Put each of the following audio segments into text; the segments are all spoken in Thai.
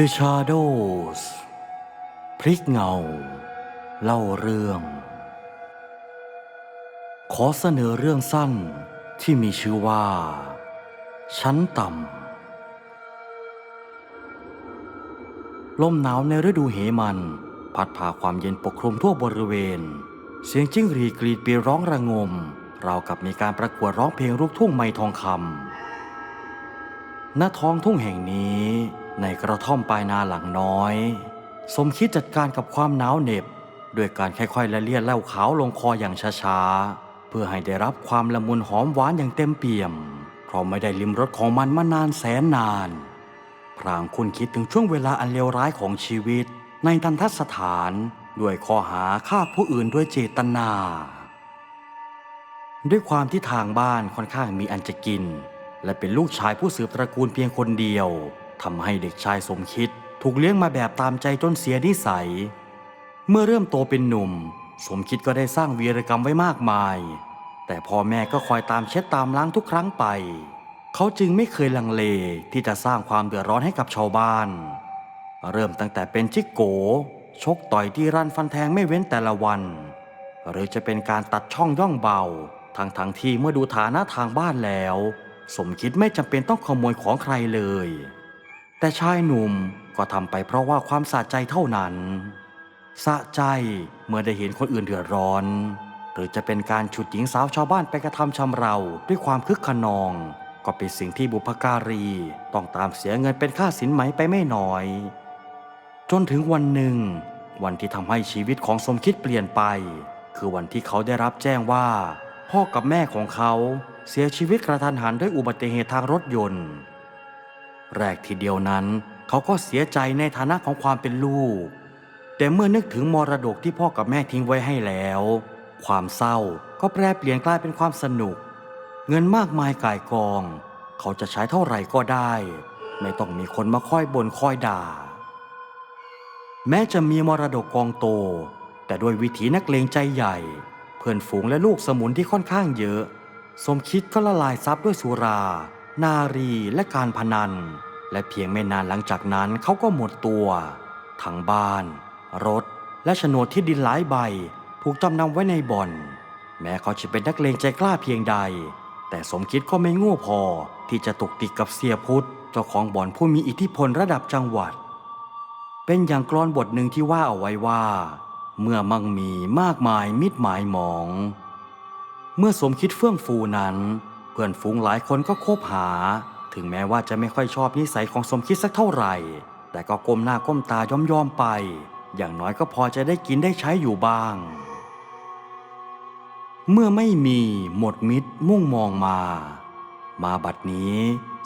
The Shadows พริกเงา เล่าเรื่อง ขอเสนอเรื่องสั้นที่มีชื่อว่า ชั้นต่ำลมหนาวในฤดูเหมัน พัดพาความเย็นปกคลุมทั่วบริเวณ เสียงจิ้งหรีดกรีดปีร้องระงม ราวกับมีการประกวดร้องเพลงลูกทุ่งไม้ทองคำณท้องทุ่งแห่งนี้ ในกระท่อมปลายนาหลังน้อย สมคิดจัดการกับความหนาวเหน็บด้วยการค่อยๆละเลียดเหล้าขาวลงคออย่างช้าๆ เพื่อให้ได้รับความละมุนหอมหวานอย่างเต็มเปี่ยม เพราะไม่ได้ลิมรสของมันมานานแสนนาน พรางคุณคิดถึงช่วงเวลาอันเลวร้ายของชีวิต ในทันทสถานด้วยข้อหาฆ่าผู้อื่นด้วยเจตนา ด้วยความที่ทางบ้านค่อนข้างมีอันจะกิน และเป็นลูกชายผู้สืบตระกูลเพียงคนเดียว ทำให้เด็กชายสมคิดถูกเลี้ยงมาแบบตามใจจนเสียนิสัย เมื่อเริ่มโตเป็นหนุ่ม สมคิดก็ได้สร้างวีรกรรมไว้มากมาย แต่พ่อแม่ก็คอยตามเช็ดตามล้างทุกครั้งไป เขาจึงไม่เคยลังเลที่จะสร้างความเดือดร้อนให้กับชาวบ้าน เริ่มตั้งแต่เป็นจิกโก ชกต่อยที่รันฟันแทงไม่เว้นแต่ละวัน หรือจะเป็นการตัดช่องย่องเบาทั้งทั้งที่เมื่อดูฐานะทางบ้านแล้ว สมคิดไม่จำเป็นต้องขโมยของใครเลย แต่ชายหนุ่มก็ทำไปเพราะว่าความสะใจเท่านั้น สะใจเมื่อได้เห็นคนอื่นเดือดร้อน หรือจะเป็นการฉุดหญิงสาวชาวบ้านไปกระทำชำเราด้วยความคึกขนอง ก็เป็นสิ่งที่บุพการีต้องตามเสียเงินเป็นค่าสินไหมไปไม่น้อย จนถึงวันหนึ่ง วันที่ทำให้ชีวิตของสมคิดเปลี่ยนไป คือวันที่เขาได้รับแจ้งว่า พ่อกับแม่ของเขาเสียชีวิตกระทันหันด้วยอุบัติเหตุทางรถยนต์ แรกทีเดียวนั้น เขาก็เสียใจในฐานะของความเป็นลูก แต่เมื่อนึกถึงมรดกที่พ่อกับแม่ทิ้งไว้ให้แล้ว ความเศร้าก็แปรเปลี่ยนกลายเป็นความสนุก เงินมากมายกายกอง เขาจะใช้เท่าไหร่ก็ได้ ไม่ต้องมีคนมาคอยบ่นคอยด่า แม้จะมีมรดกกองโต แต่ด้วยวิถีนักเลงใจใหญ่ เพื่อนฝูงและลูกสมุนที่ค่อนข้างเยอะ สมคิดก็ละลายทรัพย์ด้วยสุรา นารีและการพนัน และเพียงไม่นานหลังจากนั้นเขาก็หมดตัวทั้งบ้าน รถ และโฉนดที่ดินหลายใบถูกจำนำไว้ในบ่อน แม้เขาจะเป็นนักเลงใจกล้าเพียงใด แต่สมคิดก็ไม่โง่พอที่จะตกติดกับเสียพุทธเจ้าของบ่อนผู้มีอิทธิพลระดับจังหวัด เป็นอย่างกลอนบทหนึ่งที่ว่าเอาไว้ว่า เมื่อมั่งมีมากมายมิดหมายหมอง เมื่อสมคิดเฟื่องฟูนั้น พื่อนฝูงหลายคนก็คบหา ถึงแม้ว่าจะไม่ค่อยชอบนิสัยของสมคิดสักเท่าไหร่ แต่ก็ก้มหน้าก้มตายอมยอมๆไป อย่างน้อยก็พอจะได้กินได้ใช้อยู่บ้าง เมื่อไม่มีหมดมิตรมุ่งมองมา มาบัดนี้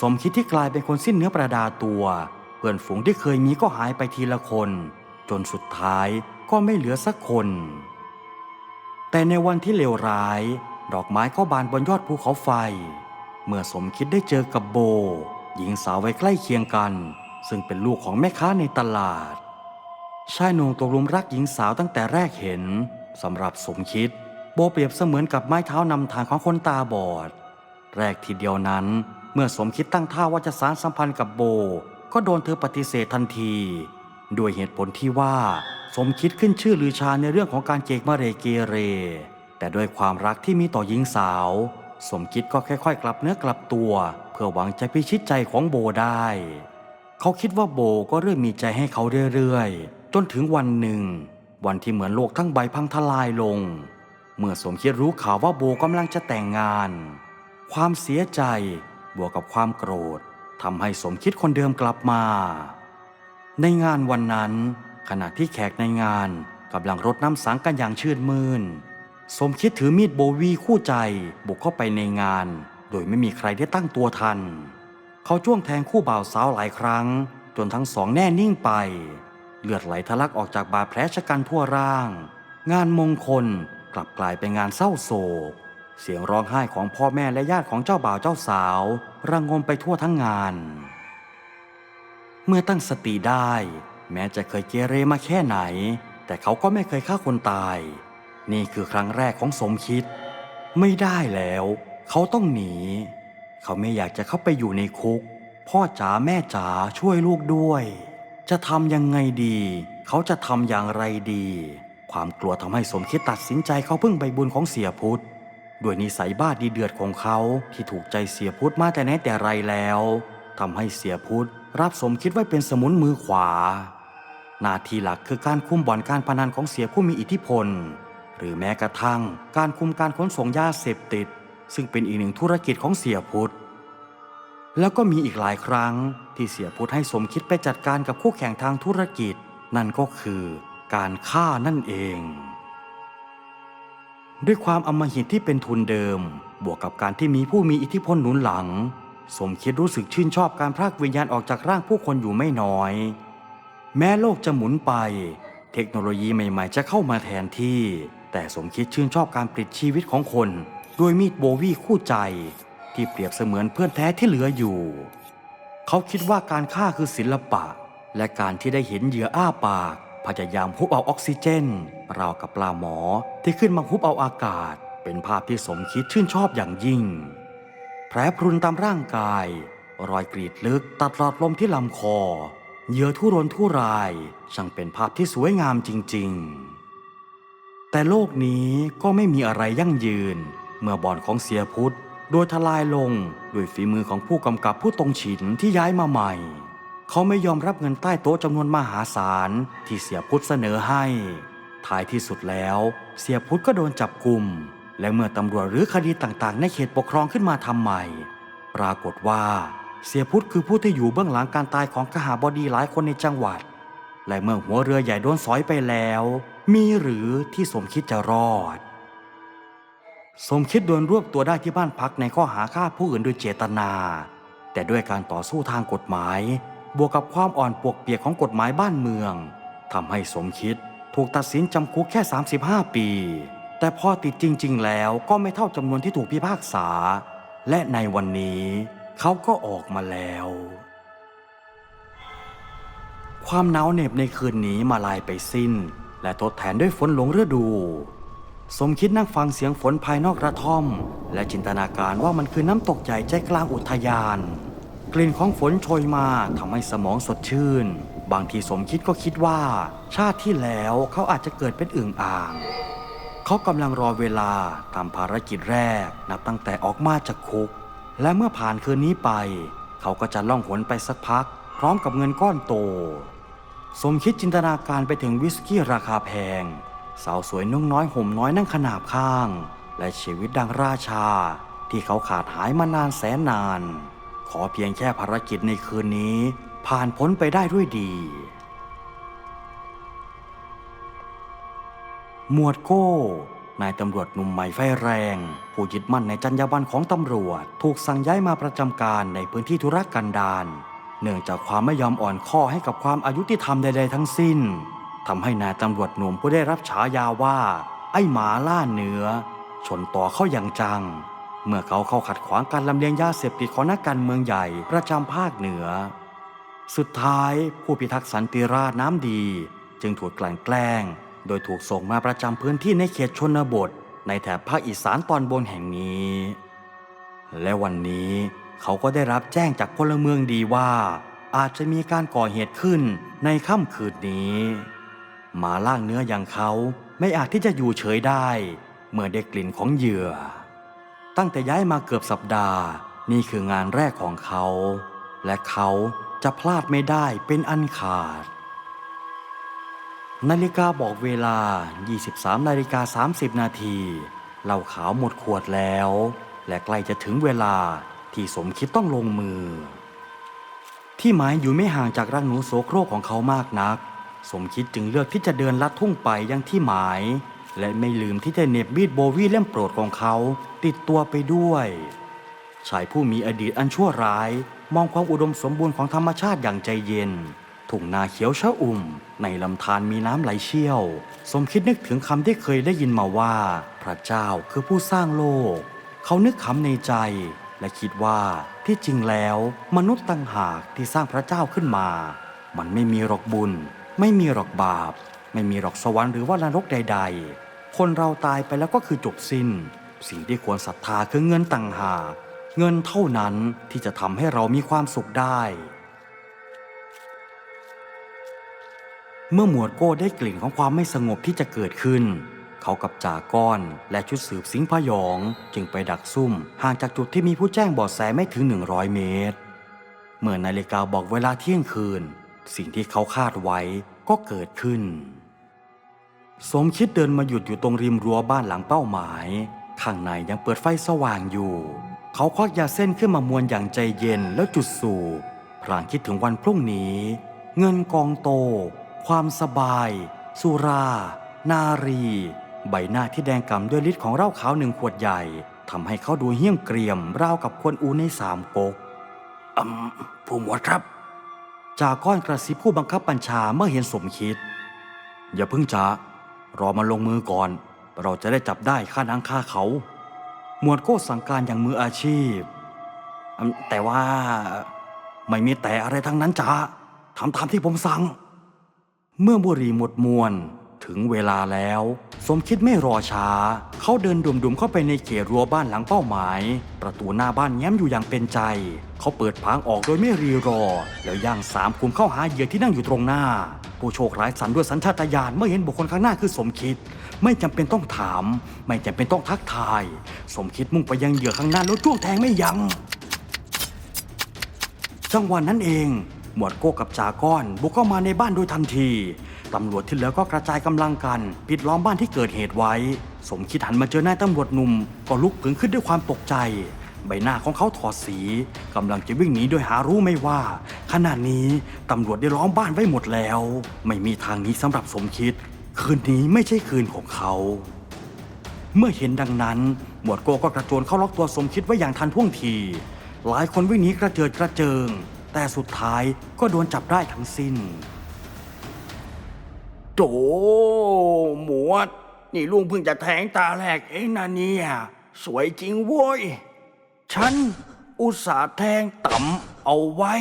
สมคิดที่กลายเป็นคนสิ้นเนื้อประดาตัว เพื่อนฝูงที่เคยมีก็หายไปทีละคน จนสุดท้ายก็ไม่เหลือสักคน แต่ในวันที่เลวร้าย ดอกไม้ก็บานบนยอดภูเขาไฟ เมื่อสมคิดได้เจอกับโบ หญิงสาวไวัยใกล้เคียงกัน ซึ่งเป็นลูกของแม่ค้าในตลาด ชายหนุ่มตกลุมรักหญิงสาวตั้งแต่แรกเห็นสำหรับสมคิด โบเปรียบเสมือนกับไม้เท้านำทางของคนตาบอด แรกทีเดียวนั้น เมื่อสมคิดตั้งท่าว่าจะสารสัมพันธ์กับโบ ก็โดนเธอปฏิเสธทันทีด้วยเหตุผลที่ว่าสมคิดขึ้นชื่อลือชาในเรื่องของการเกกมะเรเกเร แต่ด้วยความรักที่มีต่อหญิงสาว สมคิดก็ค่อยๆ กลับเนื้อกลับตัว เพื่อหวังจะพิชิตใจของโบได้ เขาคิดว่าโบก็เริ่มมีใจให้เขาเรื่อยๆ จนถึงวันหนึ่ง วันที่เหมือนโลกทั้งใบพังทลายลง เมื่อสมคิดรู้ข่าวว่าโบกำลังจะแต่งงาน ความเสียใจบวกกับความโกรธทำให้สมคิดคนเดิมกลับมา ในงานวันนั้น ขณะที่แขกในงานกำลังรดน้ำสังกันอย่างชื่นมื่น สมคิดถือมีดโบวีคู่ใจบุกเข้าไปในงาน โดยไม่มีใครได้ตั้งตัวทัน เขาจ้วงแทงคู่บ่าวสาวหลายครั้ง จนทั้งสองแน่นิ่งไป เลือดไหลทะลักออกจากบาดแผลชะกันทั่วร่าง งานมงคลกลับกลายเป็นงานเศร้าโศก เสียงร้องไห้ของพ่อแม่และญาติของเจ้าบ่าวเจ้าสาว ระงมไปทั่วทั้งงาน เมื่อตั้งสติได้ แม้จะเคยเกเรมาแค่ไหน แต่เขาก็ไม่เคยฆ่าคนตาย นี่คือครั้งแรกของสมคิด ไม่ได้แล้ว เขาต้องหนี เขาไม่อยากจะเข้าไปอยู่ในคุก พ่อจ๋าแม่จ๋าช่วยลูกด้วย จะทำยังไงดี เขาจะทำอย่างไรดี ความกลัวทำให้สมคิดตัดสินใจเขาพึ่งใบบุญของเสียพุทธด้วยนิสัยบ้าดีเดือดของเขาที่ถูกใจเสียพุทธมาแต่ไหนแต่ไรแล้วทำให้เสียพุทธรับสมคิดไว้เป็นสมุนมือขวา หน้าที่หลักคือการคุ้มบ่อนการพนันของเสียผู้มีอิทธิพล หรือแม้กระทั่งการคุมการขนส่งยาเสพติด ซึ่งเป็นอีกหนึ่งธุรกิจของเสียพุทธแล้วก็มีอีกหลายครั้งที่เสียพุทธให้สมคิดไปจัดการกับคู่แข่งทางธุรกิจ นั่นก็คือการฆ่านั่นเอง ด้วยความอำมหิตที่เป็นทุนเดิม บวกกับการที่มีผู้มีอิทธิพลหนุนหลัง สมคิดรู้สึกชื่นชอบการพรากวิญญาณออกจากร่างผู้คนอยู่ไม่น้อย แม้โลกจะหมุนไป เทคโนโลยีใหม่ ๆ จะเข้ามาแทนที่ แต่สมคิดชื่นชอบการปลิดชีวิตของคนด้วยมีดโบวีคู่ใจ ที่เปรียบเสมือนเพื่อนแท้ที่เหลืออยู่ เขาคิดว่าการฆ่าคือศิลปะ และการที่ได้เห็นเหยื่ออ้าปาก พยายามฮุบเอาออกซิเจน ราวกับปลาหมอที่ขึ้นมาฮุบเอาอากาศ เป็นภาพที่สมคิดชื่นชอบอย่างยิ่ง แผลพรุนตามร่างกาย รอยกรีดลึกตัดหลอดลมที่ลำคอเหยื่อทุรนทุรายช่างเป็นภาพที่สวยงามจริง ๆ แต่โลกนี้ก็ไม่มีอะไรยั่งยืน เมื่อบ่อนของเสียพุทธโดยทลายลงด้วยฝีมือของผู้กำกับผู้ตรงฉินที่ย้ายมาใหม่ เขาไม่ยอมรับเงินใต้โต๊ะจำนวนมหาศาลที่เสียพุทธเสนอให้ ท้ายที่สุดแล้วเสียพุทธก็โดนจับกลุ่ม และเมื่อตำรวจหรือคดีต่างๆ ในเขตปกครองขึ้นมาทำใหม่ ปรากฏว่า เสียพุทธคือผู้ที่อยู่เบื้องหลังการตายของขหาบดีหลายคนในจังหวัด และเมื่อหัวเรือใหญ่โดนสอยไปแล้ว มีหรือที่สมคิดจะรอด สมคิดโดนรวบตัวได้ที่บ้านพักในข้อหาฆ่าผู้อื่นโดยเจตนา แต่ด้วยการต่อสู้ทางกฎหมาย บวกกับความอ่อนปวกเปียกของกฎหมายบ้านเมืองทำให้สมคิดถูกตัดสินจำคุกแค่ 35 ปี แต่พอติดจริง ๆ แล้วก็ไม่เท่าจำนวนที่ถูกพิพากษา และในวันนี้เขาก็ออกมาแล้ว ความหนาวเหน็บในคืนนี้มาลายไปสิ้น และทดแทนด้วยฝนหลงฤดู สมคิดนั่งฟังเสียงฝนภายนอกกระท่อม และจินตนาการว่ามันคือน้ำตกใหญ่ใจกลางอุทยาน กลิ่นของฝนโชยมาทำให้สมองสดชื่น บางทีสมคิดก็คิดว่า ชาติที่แล้วเขาอาจจะเกิดเป็นอึ่งอ่าง เขากำลังรอเวลาทำภารกิจแรกนับตั้งแต่ออกมาจากคุก และเมื่อผ่านคืนนี้ไป เขาก็จะล่องหนไปสักพัก พร้อมกับเงินก้อนโต สมคิดจินตนาการไปถึงวิสกี้ราคาแพง สาวสวยนุ่งน้อยห่มน้อยนั่งขนาบข้าง และชีวิตดังราชา ที่เขาขาดหายมานานแสนนาน ขอเพียงแค่ภารกิจในคืนนี้ ผ่านพ้นไปได้ด้วยดี หมวดโก้นายตำรวจหนุ่มใหม่ไฟแรง ผู้ยึดมั่นในจรรยาบรรณของตำรวจ ถูกสั่งย้ายมาประจำการในพื้นที่ธุรกันดาร เนื่องจากความไม่ยอมอ่อนข้อให้กับความอายุติธรรมใด ๆ ทั้งสิ้นทำให้นายตำรวจหนุ่มผู้ได้รับฉายาว่า ไอ้หมาล่าเนื้อ ชนต่อเข้าอย่างจัง เมื่อเขาเข้าขัดขวางการลำเลียงยาเสพติดของนักการเมืองใหญ่ประจำภาคเหนือ สุดท้ายผู้พิทักษ์สันติราษน้ำดี จึงถูกกลั่นแกล้ง โดยถูกส่งมาประจำพื้นที่ในเขตชนบท ในแถบภาคอีสานตอนบนแห่งนี้ และวันนี้ เขาก็ได้รับแจ้งจากพลเมืองดีว่า อาจจะมีการก่อเหตุขึ้นในค่ำคืนนี้หมาล่างเนื้ออย่างเขาไม่อาจที่จะอยู่เฉยได้ เมื่อได้กลิ่นของเหยื่อ ตั้งแต่ย้ายมาเกือบสัปดาห์ นี่คืองานแรกของเขา และเขาจะพลาดไม่ได้เป็นอันขาด นาฬิกาบอกเวลา 23นาฬิกา30 นาทีเหล้าขาวหมดขวดแล้ว และใกล้จะถึงเวลา ที่สมคิดต้องลงมือ ที่หมายอยู่ไม่ห่างจากรังหนูโสโครกของเขามากนัก สมคิดจึงเลือกที่จะเดินลัดทุ่งไปยังที่หมาย และไม่ลืมที่จะเน็บมีดโบวีเล่มโปรดของเขา ติดตัวไปด้วยชายผู้มีอดีตอันชั่วร้าย มองความอุดมสมบูรณ์ของธรรมชาติอย่างใจเย็นทุ่งนาเขียวชะอุ่ม ในลำธารมีน้ำไหลเชี่ยว สมคิดนึกถึงคำที่เคยได้ยินมาว่า พระเจ้าคือผู้สร้างโลก เขานึกคำในใจ และคิดว่าที่จริงแล้วมนุษย์ต่างหากที่สร้างพระเจ้าขึ้นมา มันไม่มีหรอกบุญ ไม่มีหรอกบาป ไม่มีหรอกสวรรค์หรือว่านรกใด ๆ คนเราตายไปแล้วก็คือจบสิ้น สิ่งที่ควรศรัทธาคือเงินต่างหาก เงินเท่านั้นที่จะทำให้เรามีความสุขได้ เมื่อหมวดโก้ได้กลิ่นของความไม่สงบที่จะเกิดขึ้น เขากับจ่าก้อนและชุดสืบสิงพยอง จึงไปดักซุ่มห่างจากจุดที่มีผู้แจ้งเบาะแสไม่ถึง 100 เมตร เมื่อนาฬิกาบอกเวลาเที่ยงคืน สิ่งที่เขาคาดไว้ก็เกิดขึ้น สมคิดเดินมาหยุดอยู่ตรงริมรั้วบ้านหลังเป้าหมาย ข้างในยังเปิดไฟสว่างอยู่ เขาควักยาเส้นขึ้นมามวนอย่างใจเย็นแล้วจุดสูบพลางคิดถึงวันพรุ่งนี้ เงินกองโต ความสบาย สุรา นารี ใบหน้าที่แดงก่ำด้วยฤทธิ์ของเหล้าขาวหนึ่งขวดใหญ่ทำให้เขาดูเหี้ยมเกรียมราวกับคนอูในสามก๊กอืมผู้หมวดครับ จากก้อนกระซิบผู้บังคับบัญชาเมื่อเห็นสมคิด อย่าเพิ่งจะรอมาลงมือก่อน เราจะได้จับได้ค่านังค่าเขา หมวดโก้สั่งการอย่างมืออาชีพอืมแต่ว่าไม่มีแต่อะไรทั้งนั้นจ้าทำตามที่ผมสั่ง เมื่อบุหรี่หมดมวนถึงเวลาแล้ว สมคิดไม่รอช้า เขาเดินดุมๆเข้าไปในเขตรั้วบ้านหลังเป้าหมาย ประตูหน้าบ้านแง้มอยู่อย่างเป็นใจ เขาเปิดผางออกโดยไม่รีรอ แล้วย่างสามคุมเข้าหาเหยื่อที่นั่งอยู่ตรงหน้า ผู้โชคร้ายสันด้วยสัญชาตญาณเมื่อเห็นบุคคลข้างหน้าคือสมคิด ไม่จำเป็นต้องถาม ไม่จำเป็นต้องทักทาย สมคิดมุ่งไปยังเหยื่อข้างหน้าแล้วจ้วงแทงไม่ยัง้งจังหวะนั้นเอง หมวดโก้กับจาก้อน บุกเข้ามาในบ้านโดยทันที ตำรวจที่เหลือก็กระจายกำลังกัน ปิดล้อมบ้านที่เกิดเหตุไว้ สมคิดหันมาเจอนายตำรวจหนุ่ม ก็ลุกผึงขึ้นด้วยความตกใจ ใบหน้าของเขาถอดสีกำลังจะวิ่งหนีโดยหารู้ไม่ว่า ขณะนี้ตำรวจได้ล้อมบ้านไว้หมดแล้ว ไม่มีทางหนี้สำหรับสมคิด คืนนี้ไม่ใช่คืนของเขาเมื่อเห็นดังนั้น หมวดโกก็กระโจนเข้าล็อกตัวสมคิดไว้อย่างทันท่วงที หลายคนวิ่งหนีกระเจิดกระเจิง แต่สุดท้ายก็โดนจับได้ทั้งสิ้นโจหมวด นี่ลุงเพิ่งจะแทงตาแรกเองนะเนี่ย สวยจริงโว้ย ฉันอุตส่าห์แทงต่ำเอาไว้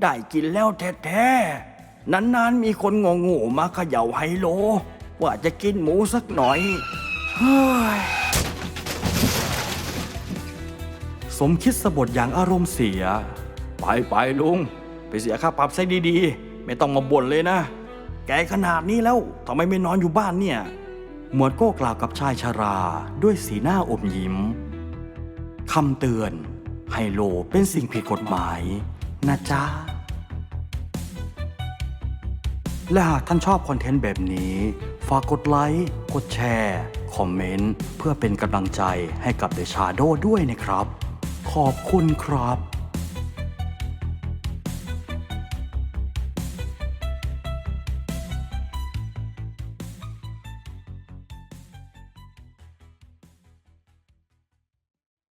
ได้กินแล้วแท้ๆนานๆมีคนงงงูมาเขย่าไฮโล ว่าจะกินหมูสักหน่อย เฮ้ย สมคิดสะบดอย่างอารมณ์เสีย ไปไปลุง ไปเสียค่าปรับซะดีๆ ไม่ต้องมาบ่นเลยนะ แกขนาดนี้แล้วทำไมไม่นอนอยู่บ้านเนี่ย หมวดโก้กล่าวกับชายชราด้วยสีหน้าอมยิ้มคำเตือนไฮโลเป็นสิ่งผิดกฎหมาย นะจ๊ะ และหากท่านชอบคอนเทนต์แบบนี้ ฝากกดไลค์ กดแชร์ คอมเมนต์ เพื่อเป็นกำลังใจให้กับ The Shadow ด้วยนะครับ ขอบคุณครับ